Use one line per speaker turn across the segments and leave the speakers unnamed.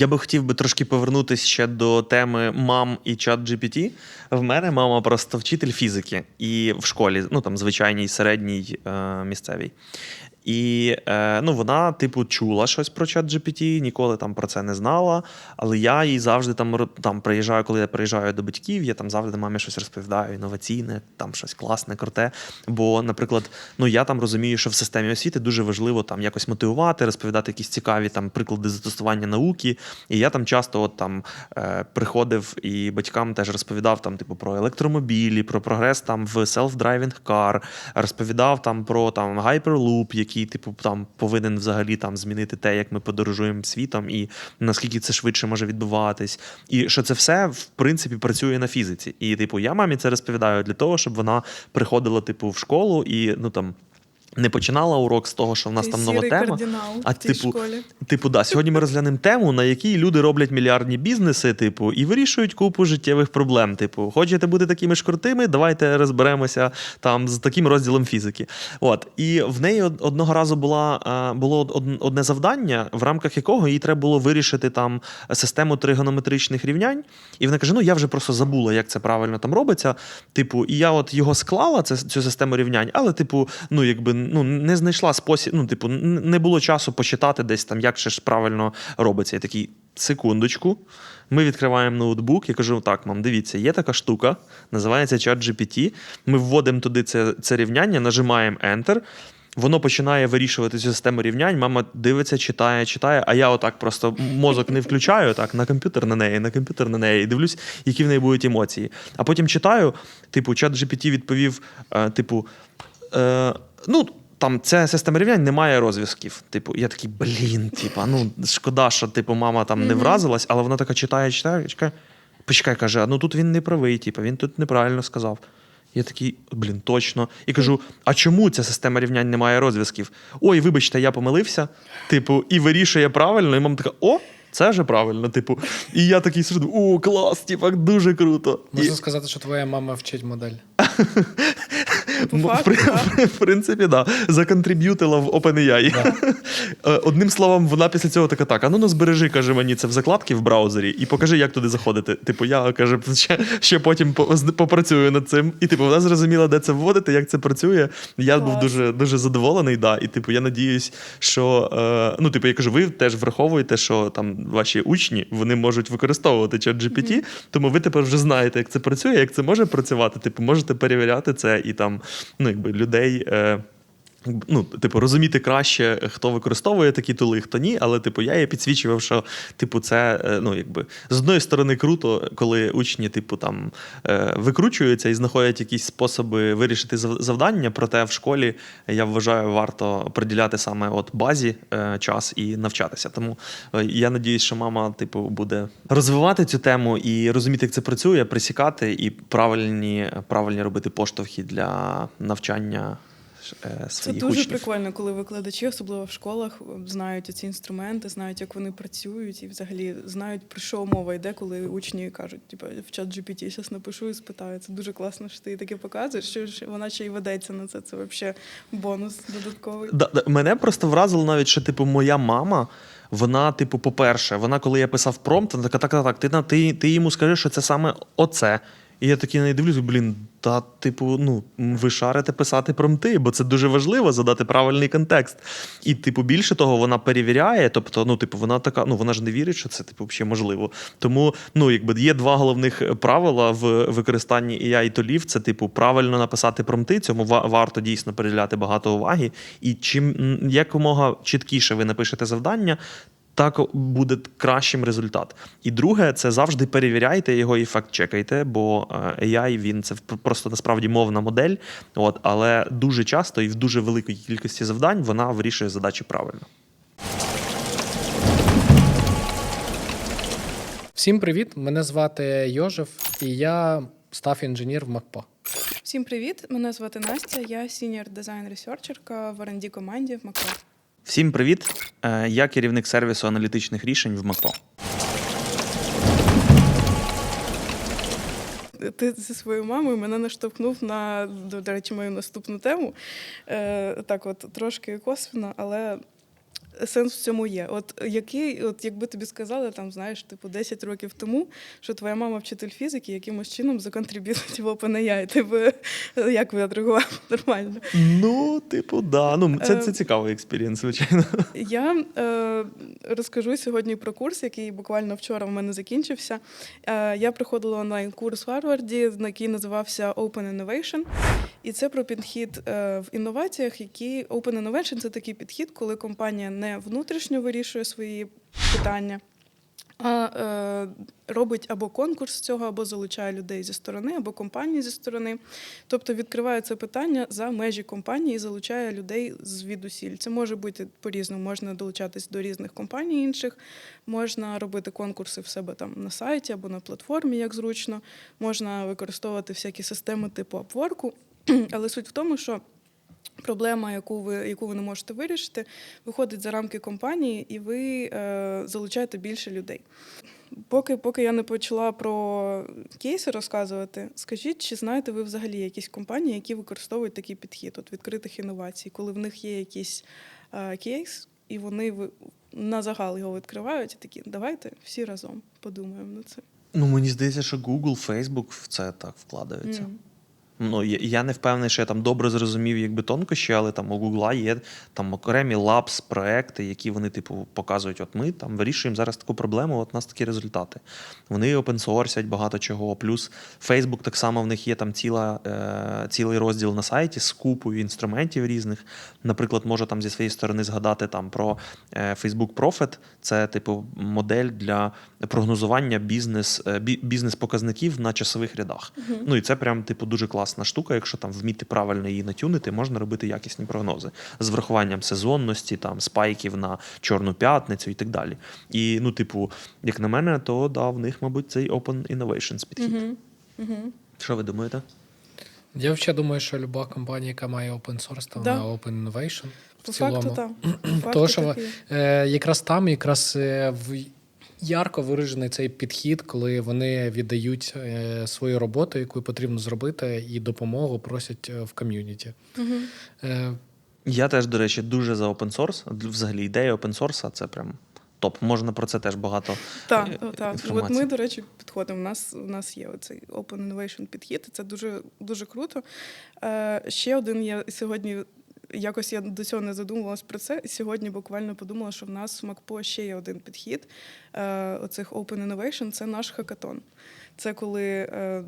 Я би хотів би трошки повернутися ще до теми мам і чат GPT. В мене мама просто вчитель фізики і в школі, ну там звичайній середній е, місцевій. І е, ну, вона, типу, чула щось про чат GPT, ніколи там про це не знала. Але я їй завжди там, там приїжджаю, коли я приїжджаю до батьків, я там завжди мамі щось розповідаю, інноваційне, там щось класне, круте. Бо, наприклад, ну я там розумію, що в системі освіти дуже важливо там якось мотивувати, розповідати якісь цікаві там приклади застосування науки. І я там часто от там е, приходив і батькам теж розповідав там, типу, про електромобілі, про прогрес там в self-driving car, розповідав там про там Hyperloop, який, типу, там повинен взагалі там змінити те, як ми подорожуємо світом, і наскільки це швидше може відбуватись. І що це все в принципі працює на фізиці. І, типу, я мамі це розповідаю для того, щоб вона приходила, типу, в школу і ну там. Не починала урок з того, що в нас
Ти
там нова
сірий
тема.
кардинал
а
в цій
типу,
школі.
Типу, да, сьогодні ми розглянемо тему, на якій люди роблять мільярдні бізнеси, типу, і вирішують купу життєвих проблем. Типу, хочете бути такими ж крутими? Давайте розберемося там з таким розділом фізики. От і в неї одного разу була було одне завдання, в рамках якого їй треба було вирішити там систему тригонометричних рівнянь. І вона каже: Ну я вже просто забула, як це правильно там робиться. Типу, і я от його склала, це, цю систему рівнянь, але, типу, ну якби ну не знайшла спосіб. Ну, типу, не було часу почитати десь там, як ще ж правильно робиться. Я такий, секундочку. Ми відкриваємо ноутбук. Я кажу: так, мам, дивіться, є така штука, називається ChatGPT. Ми вводимо туди це, це рівняння, нажимаємо Enter. Воно починає вирішувати цю систему рівнянь. Мама дивиться, читає, читає. А я отак просто мозок не включаю, так на комп'ютер на неї, на комп'ютер на неї, і дивлюсь, які в неї будуть емоції. А потім читаю, типу, чат GPT відповів: е, типу, е, ну. Там ця система рівнянь не має розв'язків. Типу, я такий, блін, типу, ну шкода, що типу, мама там не вразилась, але вона така читає, читає, чекає. Почекай, каже, а ну тут він не правий, типу, він тут неправильно сказав. Я такий, блін, точно. І кажу: а чому ця система рівнянь не має розв'язків? Ой, вибачте, я помилився. Типу, і вирішує правильно, і мама така, о, це вже правильно. Типу. І я такий сиджу, о, клас, типу, дуже круто. І,
Можна сказати, що твоя мама вчить модель.
В,
факту, так.
в принципі, да. Законтриб'ютила в OpenAI. Е, Одним словом, вона після цього така: так, а ну ну збережи, каже мені, це в закладки в браузері, і покажи, як туди заходити. Типу, я каже, ще, ще потім по- попрацюю над цим. І типу, вона зрозуміла, де це вводити, як це працює. Я був дуже дуже задоволений. Да. І типу, я надіюсь, що е, ну, типу, я кажу, ви теж враховуєте, що там ваші учні вони можуть використовувати чат GPT, тому ви тепер вже знаєте, як це працює, як це може працювати. Типу, можете перевіряти це і там, ну, якби людей. Е, Ну, типу, розуміти краще, хто використовує такі тули, хто ні. Але, типу, я їй підсвічував, що типу, це е, ну, якби з одної сторони круто, коли учні, типу, там е, викручуються і знаходять якісь способи вирішити зав- завдання. Проте в школі я вважаю, варто приділяти саме от базі е, час і навчатися. Тому е, я надіюсь, що мама, типу, буде розвивати цю тему і розуміти, як це працює, присікати і правильні, правильні робити поштовхи для навчання. Е,
Це дуже
учнів.
прикольно, коли викладачі, особливо в школах, знають ці інструменти, знають, як вони працюють, і взагалі знають, про що мова йде, коли учні кажуть, типу, в чат GPT зараз напишу і спитаю. Це дуже класно, що ти таке показуєш. Що вона ще й ведеться на це. Це взагалі бонус додатковий.
Да, да, мене просто вразило навіть, що типу моя мама. Вона, типу, по-перше, вона, коли я писав промпт, вона така, так, так, так, ти, ти, ти йому скажи, що це саме оце. І я такий неї дивлюсь, блін, та, типу, ну, ви шарите писати промпти, бо це дуже важливо задати правильний контекст. І, типу, більше того, вона перевіряє, тобто, ну, типу, вона така, ну, вона ж не вірить, що це типу, взагалі можливо. Тому, ну, якби є два головних правила в використанні AI і толів. Це, типу, правильно написати промпти, цьому ва- варто дійсно приділяти багато уваги. І чим якомога чіткіше ви напишете завдання, так буде кращим результат. І друге, це завжди перевіряйте його і факт-чекайте, бо е, AI він це пр- просто насправді мовна модель. От, але дуже часто і в дуже великій кількості завдань вона вирішує задачі правильно.
Всім привіт! Мене звати Йожев, і я став інженер в МакПо.
Всім привіт! Мене звати Настя. Я сіньор дизайн ресерчерка в R&D команді в Макро.
Всім привіт! Е, Я керівник сервісу аналітичних рішень в МАКО.
Ти зі своєю мамою мене наштовхнув на, до, речі, мою наступну тему. Е, так, от трошки косвенно, але сенс в цьому є. От який, от якби тобі сказали, там знаєш, типу 10 років тому, що твоя мама вчитель фізики, якимось чином законтриб'ютить в OpenAI, ти би як ви відреагував нормально?
Ну, типу, да. Ну, це, це
Е,
цікавий експірієнс, звичайно.
Я е, розкажу сьогодні про курс, який буквально вчора в мене закінчився. Е, я проходила онлайн-курс в Гарварді, який називався Open Innovation. І це про підхід е, в інноваціях, які Open Innovation – це такий підхід, коли компанія не внутрішньо вирішує свої питання. А е, робить або конкурс з цього, або залучає людей зі сторони, або компанії зі сторони. Тобто відкриває це питання за межі компанії і залучає людей звідусіль. Це може бути по-різному. Можна долучатись до різних компаній інших, можна робити конкурси в себе там на сайті або на платформі, як зручно. Можна використовувати всякі системи типу Upwork. Але суть в тому, що проблема, яку ви, яку ви не можете вирішити, виходить за рамки компанії, і ви е, залучаєте більше людей. Поки, поки я не почала про кейси розказувати, скажіть, чи знаєте ви взагалі якісь компанії, які використовують такий підхід от відкритих інновацій, коли в них є якийсь е, кейс, і вони на загал його відкривають, і такі, давайте всі разом подумаємо на це.
Ну, мені здається, що Google, Facebook в це так вкладаються.
Мгм.
Ну, я, я не впевнений, що я там добре зрозумів якби тонкощі, але там у Google є там окремі лапс проекти, які вони, типу, показують: от ми там вирішуємо зараз таку проблему, от у нас такі результати. Вони опенсорсять багато чого. Плюс Facebook так само в них є там ціла, е, цілий розділ на сайті з купою інструментів різних. Наприклад, можу там зі своєї сторони згадати там про е, Facebook Profit. Це типу модель для прогнозування бізнес, е, бізнес-показників на часових рядах. Ну і це прям типу дуже класна штука. Якщо там вміти правильно її натюнити, можна робити якісні прогнози з врахуванням сезонності, там спайків на чорну п'ятницю і так далі. І ну, типу, як на мене, то да, в них, мабуть, цей Open Innovations підхід.
Угу. Угу.
Що ви думаєте?
Я взагалі думаю, що люба компанія, яка має open source, то
Да.
вона open innovation. В
По
цілому.
факту, так. По факту
Тому що
так
е, якраз там якраз е, в ярко виражений цей підхід, коли вони віддають е, свою роботу, яку потрібно зробити, і допомогу просять е, в ком'юніті. Е,
Я теж, до речі, дуже за open source. Взагалі, ідея open source це прям топ. Можна про це теж багато
Так, так. От ми, до речі, підходимо. У нас, у нас є оцей Open Innovation підхід, і це дуже, дуже круто. Е, ще один я сьогодні. Якось я до цього не задумувалась про це. Сьогодні буквально подумала, що в нас в МакПо ще є один підхід е, оцих Open Innovation – це наш хакатон. Це коли е,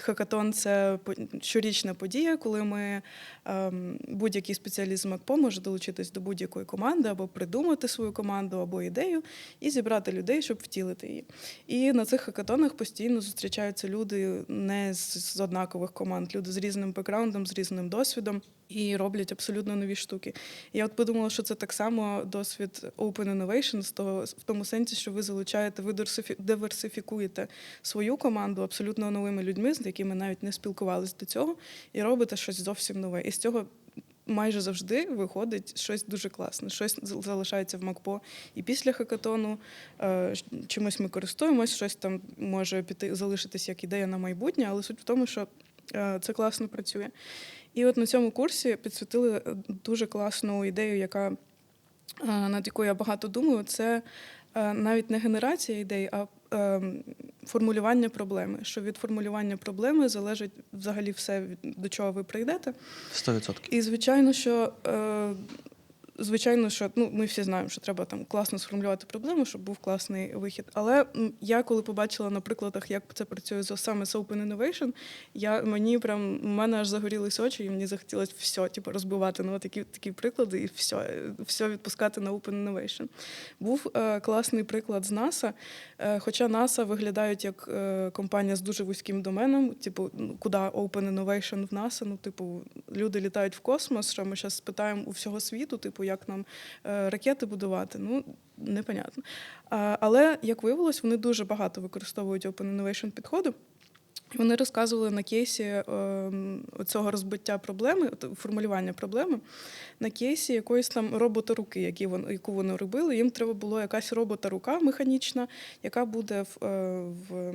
хакатон це щорічна подія, коли ми ем, будь-який спеціаліст з МакПо може долучитись до будь-якої команди або придумати свою команду або ідею і зібрати людей, щоб втілити її. І на цих хакатонах постійно зустрічаються люди не з, однакових команд, люди з різним бекграундом, з різним досвідом. І роблять абсолютно нові штуки. Я от подумала, що це так само досвід Open Innovation, з того в тому сенсі, що ви залучаєте, ви диверсифікуєте свою команду абсолютно новими людьми, з якими навіть не спілкувалися до цього, і робите щось зовсім нове. І з цього майже завжди виходить щось дуже класне, щось залишається в МакПо. І після хакатону е, чимось ми користуємось, щось там може піти залишитись як ідея на майбутнє, але суть в тому, що е, це класно працює. І от на цьому курсі підсвітили е, дуже класну ідею, яка над якою я багато думаю, це навіть не генерація ідей, а формулювання проблеми. Що від формулювання проблеми залежить взагалі все, до чого ви прийдете.
100%.
І звичайно, що е, звичайно, що ну ми всі знаємо, що треба там класно сформулювати проблему, щоб був класний вихід. Але я коли побачила на прикладах, як це працює саме з Open Innovation, я мені прям у мене аж загорілись очі, і мені захотілося все, типу, розбивати на такі такі приклади і все, все відпускати на Open Innovation. Був е, класний приклад з NASA, е, хоча NASA виглядають як е, компанія з дуже вузьким доменом, типу, ну, куди Open Innovation в NASA, ну, типу, люди літають в космос, що ми зараз спитаємо у всього світу, типу, як нам е, ракети будувати. Ну, непонятно. Але, як виявилось, вони дуже багато використовують Open Innovation підходу. І Вони розказували на кейсі е, цього розбиття проблеми, формулювання проблеми, на кейсі якоїсь там робота-руки, які вони, яку вони робили. Їм треба було якась робота-рука механічна, яка буде в, е, в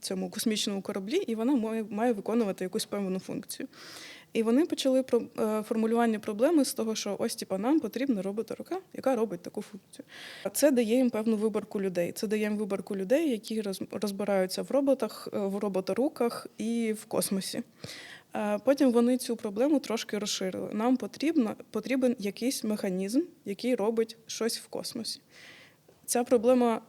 цьому космічному кораблі, і вона має, має виконувати якусь певну функцію. І вони почали про е, формулювання проблеми з того, що ось типа нам потрібна робота-рука, яка робить таку функцію. Це дає їм певну виборку людей. Це дає їм виборку людей, які розбираються в роботах, е, в роботоруках і в космосі. Е, Потім вони цю проблему трошки розширили. Нам потрібно, потрібен якийсь механізм, який робить щось в космосі. Ця проблема,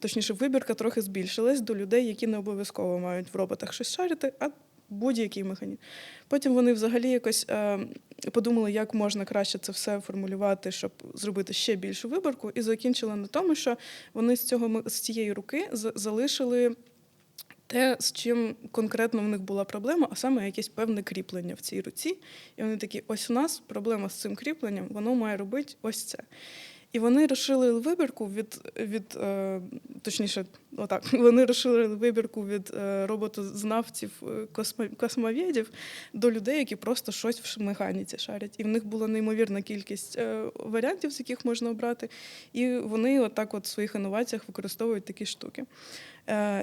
точніше, вибірка трохи збільшилась до людей, які не обов'язково мають в роботах щось шарити, а будь-який механізм. Потім вони взагалі якось е, подумали, як можна краще це все формулювати, щоб зробити ще більшу виборку, і закінчили на тому, що вони з цього з цієї руки залишили те, з чим конкретно в них була проблема, а саме якесь певне кріплення в цій руці. І вони такі: ось у нас проблема з цим кріпленням, воно має робити ось це. І вони розширили вибірку від, від е, точніше, отак, вони розширили вибірку від е, роботознавців, е, космо- космоведів до людей, які просто щось в механіці шарять. І в них була неймовірна кількість варіантів, з яких можна обрати. І вони отак от в своїх інноваціях використовують такі штуки.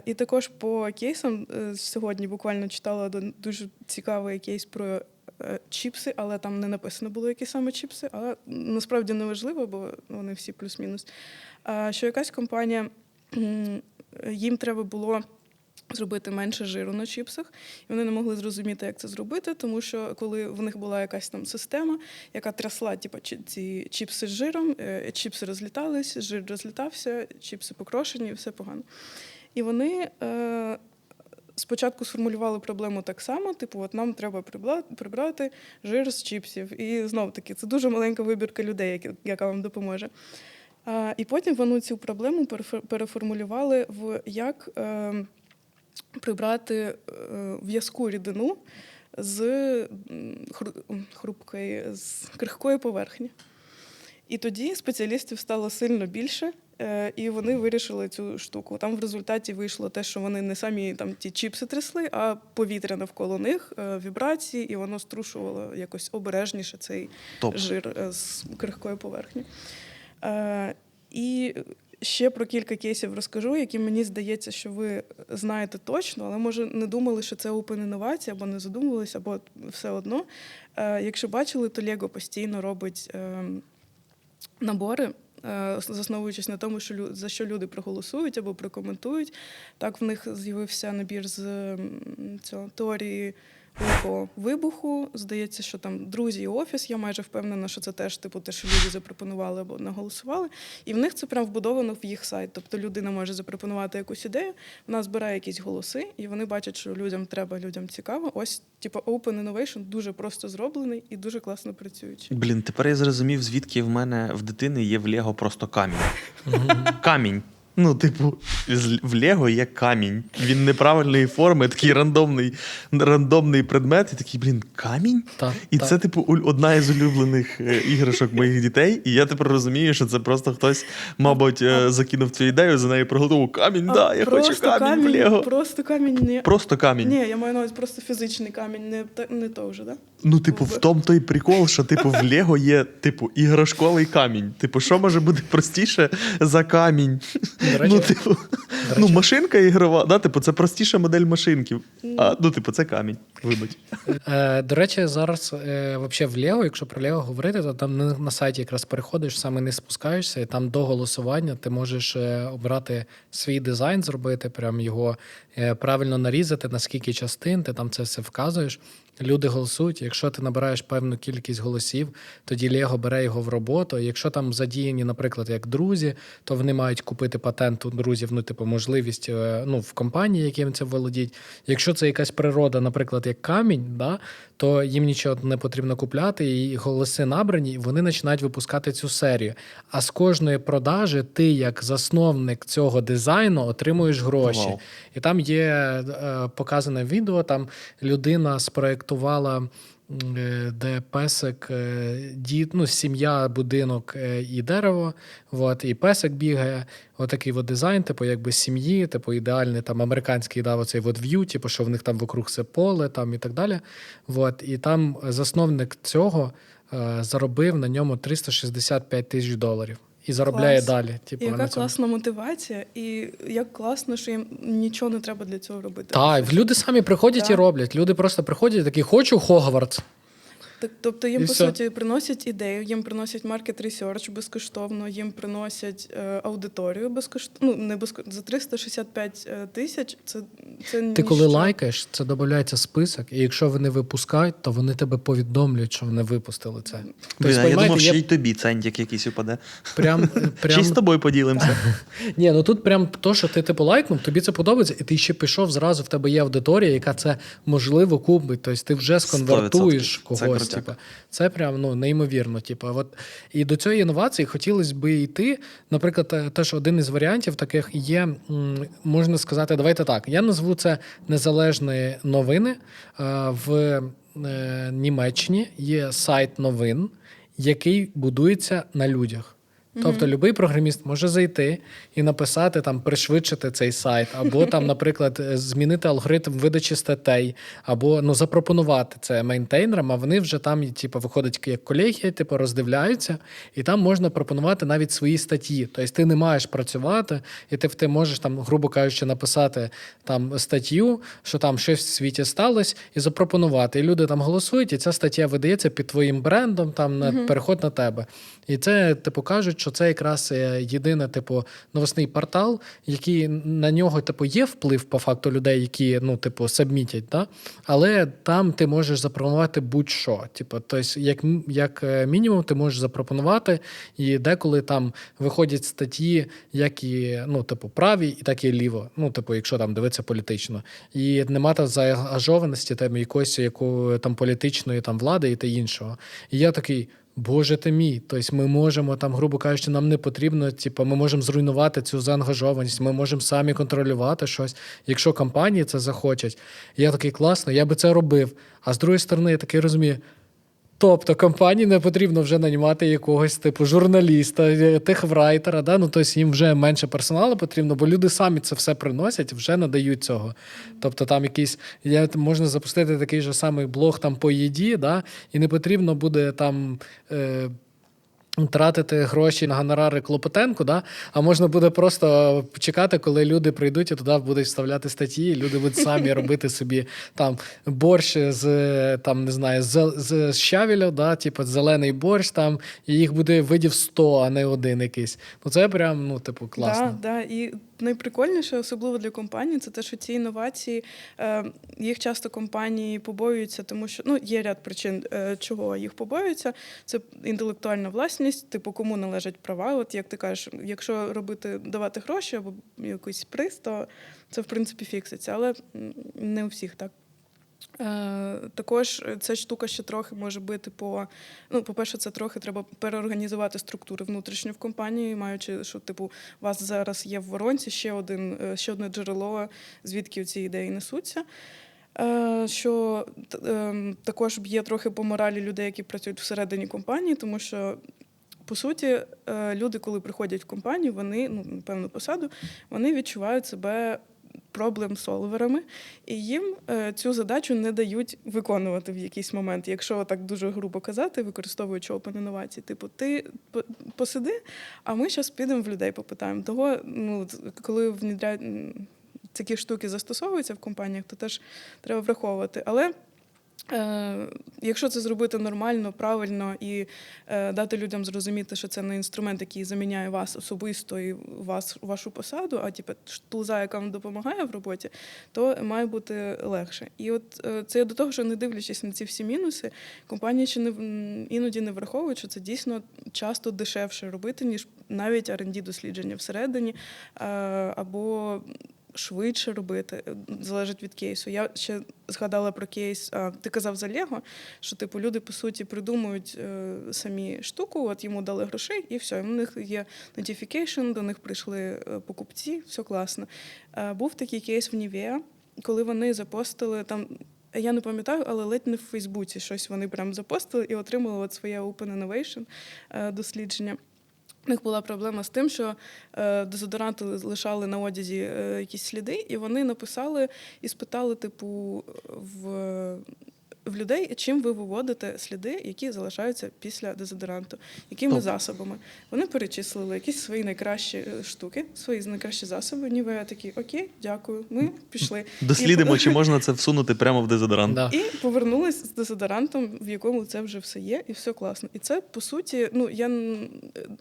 І також по кейсам сьогодні буквально читала один дуже цікавий кейс про чіпси, але там не написано було, які саме чіпси, але насправді не важливо, бо вони всі плюс-мінус. Що якась компанія їм треба було. Зробити менше жиру на чіпсах, і вони не могли зрозуміти, як це зробити, тому що коли в них була якась там система, яка трясла типу, ці чіпси з жиром, е, чіпси розлітались, жир розлітався, чіпси покрошені, все погано. І вони е, спочатку сформулювали проблему так само: типу, от нам треба прибрати жир з чіпсів. І знов таки, це дуже маленька вибірка людей, яка вам допоможе. І потім вони цю проблему переформулювали в як е, прибрати е, в'язку рідину з хрупкої, з крихкої поверхні. І тоді спеціалістів стало сильно більше, і вони вирішили цю штуку. Там в результаті вийшло те, що вони не самі там ті чіпси трясли, а повітря навколо них, е, вібрації, і воно струшувало якось обережніше цей
Топ.
жир е, з крихкої поверхні. Е, І ще про кілька кейсів розкажу, які мені здається, що ви знаєте точно, але може не думали, що це open інновація, або не задумувалися, або все одно. Е, Якщо бачили, то Lego постійно робить е, набори. Е, Засновуючись на тому, що за що люди проголосують або прокоментують. Так, в них з'явився набір з цього теорії великого вибуху. Здається, що там друзі і офіс. Я майже впевнена, що це теж типу те, що люди запропонували або наголосували. І в них це прям вбудовано в їх сайт. Тобто людина може запропонувати якусь ідею, вона збирає якісь голоси, і вони бачать, що людям треба, людям цікаво. Ось, типу, Open Innovation дуже просто зроблений і дуже класно працюючий.
Блін, тепер я зрозумів, звідки в мене в дитини є в Лего просто камінь. Камінь. Ну, типу, в Лего є камінь. Він неправильної форми, такий рандомний, рандомний предмет, і такий, блін, камінь?
Та,
І
та.
це, типу, одна із улюблених е, іграшок моїх дітей. І я тепер розумію, що це просто хтось, мабуть, е, закинув цю ідею, за нею проголосував камінь, да, я хочу
просто
камінь, в Лего.
Просто камінь не.
Просто камінь.
Ні, я маю на увазі просто фізичний камінь, не, не то вже, да?
Ну, типу, в тому той прикол, що типу в Лего є типу іграшковий камінь. Типу, що може бути простіше за камінь?
До речі,
ну, типу,
до
ну, машинка ігрова, да, типу, це простіша модель машинки. А, ну, типу, це камінь. Вибач.
Е, до речі, зараз е, вообще в Лего, якщо про Лего говорити, то там на, на сайті якраз переходиш, саме не спускаєшся, і там до голосування ти можеш е, обрати свій дизайн, зробити, прям його е, правильно нарізати, на скільки частин, ти там це все вказуєш. Люди голосують. Якщо ти набираєш певну кількість голосів, тоді Лего бере його в роботу. Якщо там задіяні, наприклад, як друзі, то вони мають купити патент у друзів, ну, типу, можливість е, ну, в компанії, яким це володіть. Якщо це якась природа, наприклад, як камінь, да, то їм нічого не потрібно купляти, і голоси набрані, і вони починають випускати цю серію. А з кожної продажі ти, як засновник цього дизайну, отримуєш гроші.
Вау.
І там є е, показане відео, там людина спроєктувала. м, е, Де песик, е, дід, ну, сім'я, будинок е, і дерево, от, і песик бігає. Отакий от дизайн, типу, якби сім'ї, типу, ідеальний там американський дав оцей от в'ю, типу, що в них там вокруг все поле там і так далі. От, і там засновник цього заробив на ньому 365 тисяч доларів. І заробляє
Клас.
далі. Типу,
І
на
яка
цьому.
класна мотивація, і як класно, що їм нічого не треба для цього робити.
Так, люди самі приходять і
Так.
роблять. Люди просто приходять і такі, хочу Хогвартс.
Так, тобто їм
І
по
все.
суті приносять ідею, їм приносять маркет ресерч безкоштовно, їм приносять е, аудиторію безкоштовно. Ну не безкоштовно за 365 е, тисяч. Це це
Ти коли
ніщо.
лайкаєш, це додається список, і якщо вони випускають, то вони тебе повідомлюють, що вони випустили це.
Блін,
Тобто,
я думав,
є
ще й тобі центик якийсь упаде.
прям, прям
й з тобою поділимося.
Ні, ну тут прям то, що ти типу лайкнув, тобі це подобається, і ти ще пішов зразу. В тебе є аудиторія, яка це можливо купить. Тобто ти вже сконвертуєш
100%. Це
когось. Типу. Це прям ну неймовірно. Типу, от і до цієї інновації хотілося би йти. Наприклад, теж один із варіантів таких є, можна сказати, давайте так. Я назву це незалежні новини. Е, В е, Німеччині є сайт новин, який будується на людях. Тобто будь-який програміст може зайти і написати там пришвидшити цей сайт, або там, наприклад, е, змінити алгоритм видачі статей, або ну запропонувати це мейнтейнерам, а вони вже там, типу, виходять як колегія, типу, роздивляються, і там можна пропонувати навіть свої статті. Тобто ти не маєш працювати, і ти, ти можеш там, грубо кажучи, написати там статтю, що там щось в світі сталося, і запропонувати. І люди там голосують, і ця стаття видається під твоїм брендом, там на переход на тебе. І це, типу, кажуть, що це якраз е, єдине, типу, новосний портал, який на нього, типу, є вплив по факту людей, які, ну, типу, сабмітять, да? але там ти можеш запропонувати будь-що. Типу, тобто, як, як е, мінімум, ти можеш запропонувати, і деколи там виходять статті, як і ну, типу, праві, і так і ліво. Ну, типу, якщо там дивитися політично. І нема там заангажованості там якоїсь якої там політичної там влади і та іншого. І я такий. Боже ти мій, тобто ми можемо там, грубо кажучи, нам не потрібно, типу, ми можемо зруйнувати цю заангажованість, ми можемо самі контролювати щось, якщо компанії це захочуть. Я такий класно, я би це робив. А з другої сторони, я такий розумію. Тобто компанії не потрібно вже нанімати якогось типу журналіста, е, техврайтера, да? ну тобто їм вже менше персоналу потрібно, бо люди самі це все приносять, вже надають цього. Тобто там якийсь я, можна запустити такий же самий блог там по їді, да? і не потрібно буде там. Е, Тратити гроші на гонорари Клопотенку, да? а можна буде просто чекати, коли люди прийдуть і туди будуть вставляти статті, і люди будуть самі робити собі там борщ з там не знаю, з, з щавіля, да? типу зелений борщ там, і їх буде видів 100, а не один якийсь. Ну це прям, ну, типу, класно.
Да, да. І найприкольніше, особливо для компаній, це те, що ці інновації е, їх часто компанії побоюються, тому що ну є ряд причин, е, чого їх побоюються. Це інтелектуальна власність, типу кому належать права. От як ти кажеш, якщо робити давати гроші або якийсь приз, то це в принципі фікситься, але не у всіх так. Е, також ця штука ще трохи може бити по. Ну, по-перше, це трохи треба переорганізувати структури внутрішньо в компанії, маючи, що типу у вас зараз є в воронці ще один, е, ще одне джерело, звідки ці ідеї несуться. Е, Що ем, також б'є трохи по моралі людей, які працюють всередині компанії, тому що. По суті, е, люди, коли приходять в компанію, вони ну на певну посаду, вони відчувають себе проблем-солверами, і їм е, цю задачу не дають виконувати в якийсь момент. Якщо так дуже грубо казати, використовуючи open інновації, типу, ти посиди, а ми зараз підемо в людей попитаємо. Того, ну коли внідряють такі штуки застосовуються в компаніях, то теж треба враховувати. Але якщо це зробити нормально, правильно і е, дати людям зрозуміти, що це не інструмент, який заміняє вас особисто і вас, вашу посаду, а типу тулза, яка вам допомагає в роботі, то має бути легше. І от е, це до того, що не дивлячись на ці всі мінуси, компанії ще не іноді не враховують, що це дійсно часто дешевше робити, ніж навіть rd дослідження всередині е, або швидше робити, е, залежить від кейсу. Я ще згадала про кейс. А, ти казав за Лего, що типу люди по суті придумують е, самі штуку, от йому дали грошей, і все. і в них є notification, до них прийшли е, покупці, все класно. Е, був такий кейс в Нівеа, коли вони запостили там. Я не пам'ятаю, але ледь не в Фейсбуці щось вони прям запостили і отримали от своє Open Innovation е, дослідження. У них була проблема з тим, що е, дезодоранти лишали на одязі е, якісь сліди, і вони написали і спитали, типу, в в людей, чим ви виводите сліди, які залишаються після дезодоранту, якими
Тобто?
засобами. Вони перечислили якісь свої найкращі е, штуки, свої найкращі засоби. Ніби я такі, окей, дякую, ми пішли.
Дослідимо,
І-
чи можна це всунути прямо в дезодорант.
Да.
і повернулись з дезодорантом, в якому це вже все є, і все класно. І це по суті, ну я н-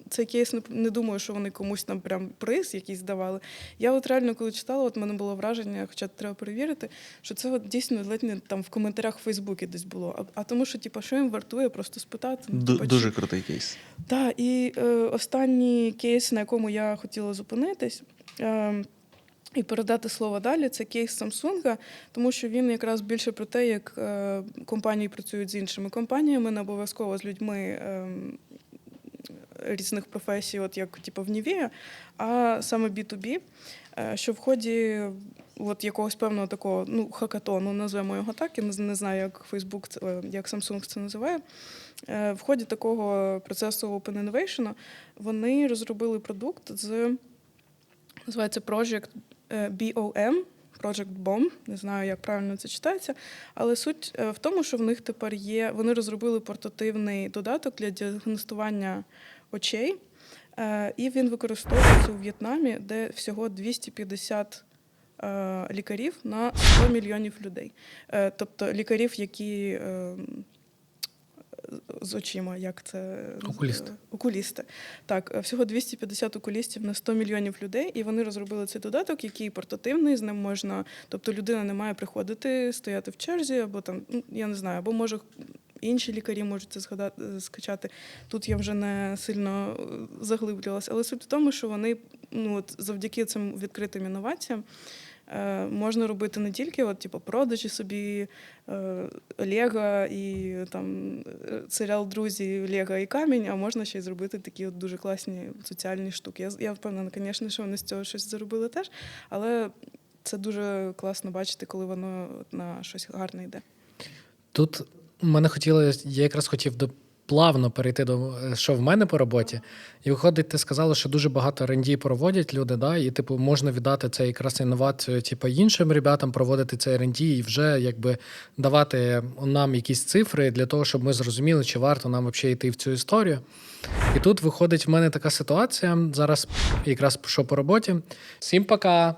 цей кейс не, не думаю, що вони комусь там прям приз якийсь давали. Я от реально, коли читала, от мене було враження, хоча треба перевірити, що це от дійсно ледь не там в коментарях в Фейсбуці десь було. А, а тому, що типу, що їм вартує, просто спитати. ну,
Ду-
типу,
Дуже
чи-
крутий кейс.
так, і е, останній кейс, на якому я хотіла зупинитись. Е, і передати слово далі, це кейс Samsung, тому що він якраз більше про те, як е, компанії працюють з іншими компаніями, не обов'язково з людьми е, різних професій, от як типу, в Нівія, а саме B2B, е, що в ході от якогось певного такого ну, хакатону, назвемо його так, я не, знаю, як Facebook, е, як Samsung це називає. Е, В ході такого процесу Open Innovation вони розробили продукт з називається Project е, BOM, Project BOM, не знаю, як правильно це читається. Але суть в тому, що в них тепер є. Вони розробили портативний додаток для діагностування очей, і він використовується у В'єтнамі, де всього 250 е, лікарів на 100 мільйонів людей. Е, Тобто лікарів, які е, з очима, як це
Окулісти.
Е, окулісти. Так, е, всього 250 окулістів на 100 мільйонів людей, і вони розробили цей додаток, який портативний, з ним можна, тобто людина не має приходити, стояти в черзі, або там, ну, я не знаю, або може. Інші лікарі можуть це згадати скачати. Тут я вже не сильно е, заглиблювалася. Але суть в тому, що вони ну от завдяки цим відкритим інноваціям е, можна робити не тільки от, типу, продажі собі е, Лего і там е, серіал Друзі, Лего і камінь, а можна ще й зробити такі от дуже класні соціальні штуки. Я, я впевнена, звісно, що вони з цього щось заробили теж, але це дуже класно бачити, коли воно на щось гарне йде.
Тут мене хотіло, я якраз хотів плавно перейти до е, що в мене по роботі. І виходить, ти сказала, що дуже багато R&D проводять люди, да, і типу можна віддати це якраз інновацію, типу, іншим ребятам проводити це R&D і вже якби давати нам якісь цифри для того, щоб ми зрозуміли, чи варто нам взагалі йти в цю історію. І тут виходить в мене така ситуація зараз, якраз що по роботі. Всім пока!